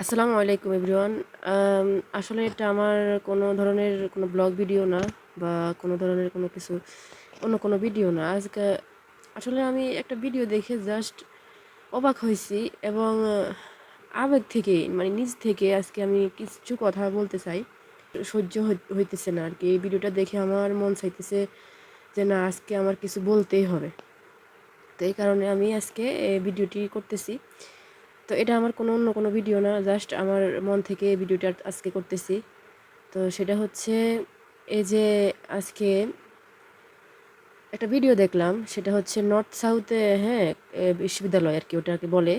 আসসালামু আলাইকুম এভরিওয়ান। আসলে এটা আমার কোনো ধরনের কোনো ব্লগ ভিডিও না বা কোনো ধরনের কোনো কিছু অন্য কোনো ভিডিও না। আজকে আসলে আমি একটা ভিডিও দেখে জাস্ট অবাক হয়েছি এবং আবেগ থেকে মানে নিজ থেকে আজকে আমি কিছু কথা বলতে চাই। সহ্য হই- হইতেছে না আর কি এই ভিডিওটা দেখে আমার মন চাইতেছে যে না, আজকে আমার কিছু বলতেই হবে। তো এই কারণে আমি আজকে ভিডিওটি করতেছি। তো এটা আমার কোনো অন্য কোনো ভিডিও না জাস্ট আমার মন থেকে ভিডিওটা আজকে করতেছি। তো সেটা হচ্ছে এই যে আজকে একটা ভিডিও দেখলাম, সেটা হচ্ছে নর্থ সাউথে হ্যাঁ বিশ্ববিদ্যালয় আর কি ওটাকে বলে।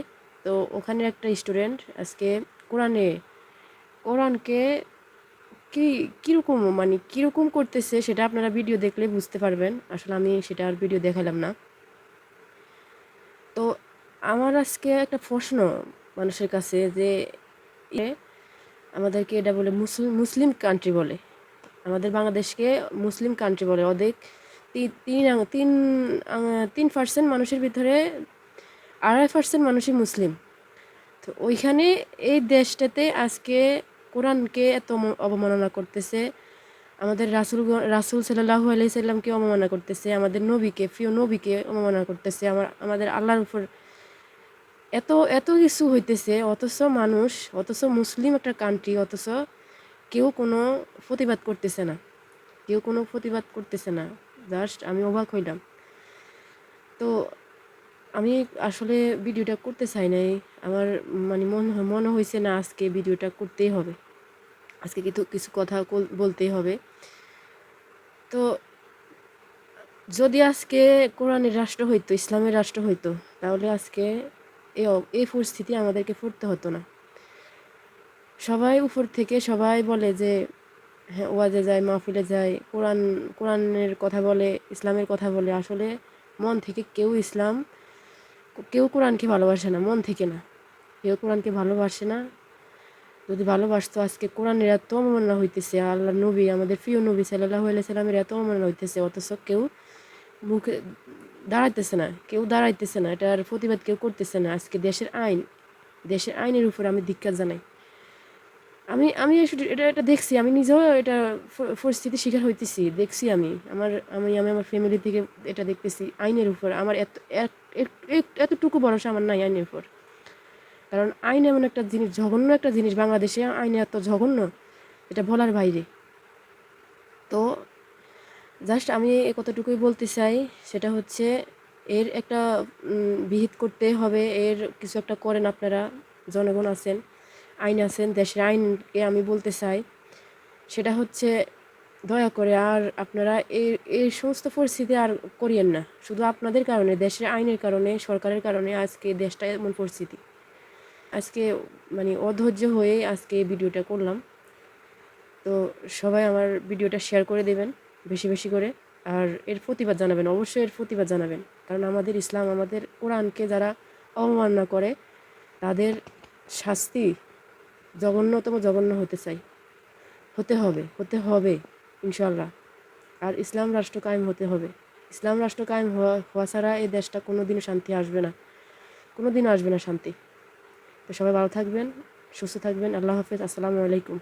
তো ওখানে একটা স্টুডেন্ট আজকে কোরআনে, কোরআনকে কি, কীরকম মানে কীরকম করতেছে সেটা আপনারা ভিডিও দেখলে বুঝতে পারবেন। আসলে আমি সেটা আর ভিডিও দেখালাম না। আমার আজকে একটা প্রশ্ন মানুষের কাছে যে আমাদেরকে এটা বলে মুসলিম মুসলিম কান্ট্রি বলে। আমাদের বাংলাদেশকে মুসলিম কান্ট্রি বলে। অধিক তিন তিন তিন পার্সেন্ট মানুষের ভিতরে আড়াই পার্সেন্ট মানুষই মুসলিম। তো ওইখানে এই দেশটাতে আজকে কোরআনকে এত অবমাননা করতেছে। আমাদের রাসুল রাসুল সাল্লাহু আলাইসাল্লামকে অবমাননা করতেছে। আমাদের নবীকে, প্রিয় নবীকে অবমাননা করতেছে। আমার, আমাদের আল্লাহর উপর এত এত কিছু হইতেছে, অথচ মানুষ, অথচ মুসলিম একটা কান্ট্রি অথচ কেউ কোনো প্রতিবাদ করতেছে না। কেউ কোনো প্রতিবাদ করতেছে না। জাস্ট আমি অবাক হইলাম। তো আমি আসলে ভিডিওটা করতে চাই নাই। আমার মানে মন, মনে হয়েছে না আজকে ভিডিওটা করতেই হবে। আজকে কিন্তু কিছু কথা বলতেই হবে। তো যদি আজকে কোরআনের রাষ্ট্র হইতো, ইসলামের রাষ্ট্র হইতো, তাহলে আজকে এই এই পরিস্থিতি আমাদেরকে পড়তে হতো না। সবাই উপর থেকে সবাই বলে যে হ্যাঁ ওয়াজে যায়, মাহফিলে যায়, কোরআন, কোরআনের কথা বলে, ইসলামের কথা বলে। আসলে মন থেকে কেউ ইসলাম, কেউ কোরআনকে ভালোবাসে না, মন থেকে না। কেউ কোরআনকে ভালোবাসে না। যদি ভালোবাসতো, আজকে কোরআনের এত অবমাননা হইতেছে আল্লাহ নবী, আমাদের প্রিয় নবী সাল্লাহ সাল্লামের এত অবমাননা হইতেছে, অথচ কেউ মুখে দাঁড়াইতেছে না, কেউ দাঁড়াইতেছে না, এটার প্রতিবাদ কেউ করতেছে না। আজকে দেশের আইন, দেশের আইনের উপর আমি ধিক্কার জানাই। আমি আমি এটা এটা দেখছি, আমি নিজেও এটা প- পরিস্থিতির শিকার হইতেছি, দেখছি আমি। আমার, আমি আমি আমার ফ্যামিলি থেকে এটা দেখতেছি, আইনের উপর। আমার এত এত- এত- এত- এতটুকু ভরসা আমার নাই আইনের উপর। কারণ আইন এমন একটা জিনিস, জঘন্য একটা জিনিস বাংলাদেশে, আইন এত জঘন্য, এটা বলার বাইরে। জাস্ট আমি এ কতটুকুই বলতে চাই, সেটা হচ্ছে এর একটা বিহিত করতে হবে, এর কিছু একটা করেন আপনারা, জনগণ আছেন, আইন আছেন, দেশের আইনকে আমি বলতে চাই, সেটা হচ্ছে দয়া করে আর আপনারা এই এই সমস্ত পরিস্থিতি আর করিয়েন না, শুধু আপনাদের কারণে, দেশের আইনের কারণে, সরকারের কারণে আজকে দেশটা এমন পরিস্থিতি। আজকে মানে অধৈর্য হয়ে আজকে এই ভিডিওটা করলাম। তো সবাই আমার ভিডিওটা শেয়ার করে দেবেন। বেশি বেশি করে। আর এর প্রতিবাদ জানাবেন, অবশ্যই এর প্রতিবাদ জানাবেন। কারণ আমাদের ইসলাম, আমাদের কোরআনকে যারা অবমাননা করে, তাদের শাস্তি জঘন্যতম জঘন্য হতে চাই। হতে হবে হতে হবে ইনশাল্লাহ আর ইসলাম রাষ্ট্র কায়েম হতে হবে। ইসলাম রাষ্ট্র কায়েম হওয়া হওয়া ছাড়া এই দেশটা কোনো দিন শান্তি আসবে না। কোনো দিন আসবে না শান্তি। তো সবাই ভালো থাকবেন, সুস্থ থাকবেন। আল্লাহ হাফেজ। আসসালামু আলাইকুম।